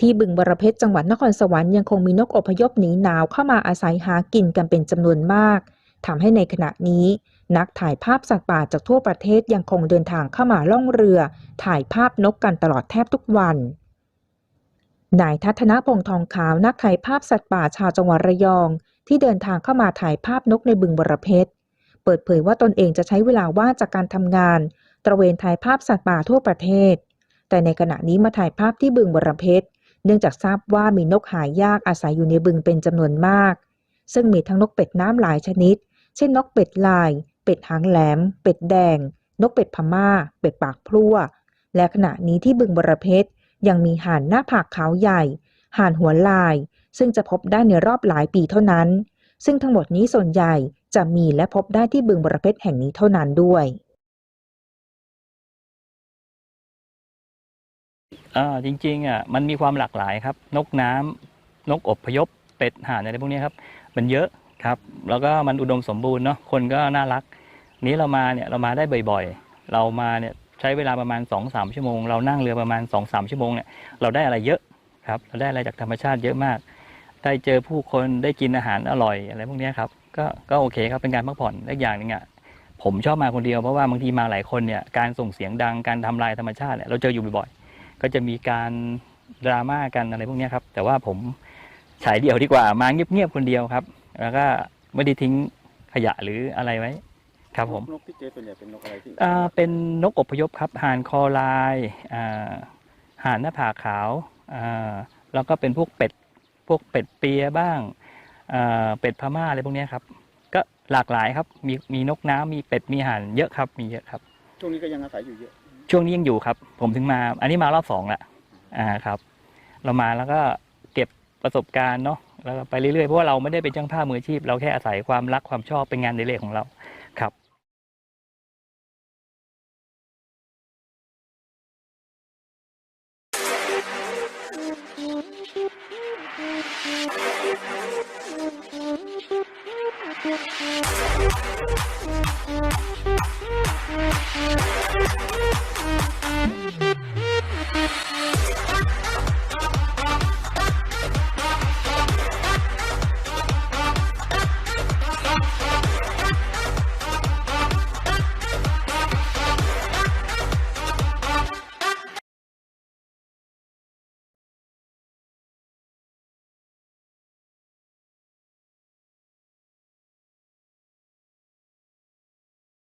ที่บึงบรเพชรจังหวัดนครสวรรค์ยังคงมีนกอพยพหนีหนาวเข้ามาอาศัยหากินกันเป็นจำนวนมากทำให้ในขณะนี้ นักถ่ายภาพสัตว์ป่าจากทั่วประเทศยังคงเดินทางเข้ามาล่องเรือ ถ่ายภาพนกกันตลอดแทบทุกวันนายทัศนพงษ์ทองขาวนักถ่ายภาพสัตว์ป่าชาวจังหวัดระยอง ที่เดินทางเข้ามาถ่ายภาพนกในบึงบรเพชรเปิดเผยว่าตนเองจะใช้เวลาว่างจากการทำงาน ตระเวนถ่ายภาพสัตว์ป่าทั่วประเทศ แต่ในขณะนี้มาถ่ายภาพที่บึงบรเพชร เนื่องจากทราบว่ามีนกหายากอาศัยอยู่ในบึงเป็นจำนวนมาก ซึ่งมีทั้งนกเป็ดน้ำหลายชนิด เช่นนกเป็ดลาย เป็ดหางแหลม เป็ดแดง นกเป็ดพม่า เป็ดปากพลั่ว และขณะนี้ที่บึงบรเพชรยังมีห่านหน้าผากขาวใหญ่ ห่านหัวลาย ซึ่งจะพบได้ในรอบหลายปีเท่านั้น ซึ่งทั้งหมดนี้ส่วนใหญ่จะมีและพบได้ที่บึงบรเพชรแห่งนี้เท่านั้นด้วย อ่าจริงๆอะมันมีความหลากหลายครับ นกน้ำนกอบพยพเป็ดห่านอะไรพวกนี้ครับ มันเยอะครับ แล้วก็มันอุดมสมบูรณ์เนาะคนก็น่ารัก นี้เรามาเนี่ยเรามาได้บ่อยๆ เรามาเนี่ยใช้เวลาประมาณ2อสชั่วโมง เรานั่งเรือประมาณ2อสชั่วโมงเนี่ยเราได้อะไรเยอะครับ เราได้อะไรจากธรรมชาติเยอะมาก ได้เจอผู้คนได้กินอาหารอร่อยอะไรพวกนี้ครับก็ก็โอเคครับเป็นการพักผ่อนและอีกอย่างหนึ่งอะผมชอบมาคนเดียวเพราะว่าบางทีมาหลายคนเนี่ยการส่งเสียงดังการทำลายธรรมชาติเนี่ยเราเจออยู่บ่อยๆ ก็จะมีการดราม่ากันอะไรพวกเนี้ยครับ แต่ว่าผมฉายเดี่ยวดีกว่ามาเงียบๆคนเดียวครับ แล้วก็ไม่ได้ทิ้งขยะหรืออะไรไว้ ครับผมนกที่เจอส่วนใหญ่เป็นนกอะไรที่อ่าเป็นนกอพยพครับห่านคอลายอ่าห่านหน้าผากขาวอ่าแล้วก็เป็นพวกเป็ดพวกเป็ดเปียบ้างอ่าเป็ดพม่าอะไรพวกเนี้ยครับ ก็หลากหลายครับมีมีนกน้ำมีเป็ดมีห่านเยอะครับมีเยอะครับช่วงนี้ก็ยังอาศัยอยู่เยอะ ช่วงนี้ยังอยู่ครับ ผมถึงมา อันนี้มารอบสองละอ่าครับ เรามาแล้วก็เก็บประสบการณ์เนาะแล้วก็ไปเรื่อยๆเพราะว่าเราไม่ได้เป็นช่างภาพมืออาชีพ เราแค่อาศัยความรักความชอบเป็นงานในเรกของเราครับ Thank you.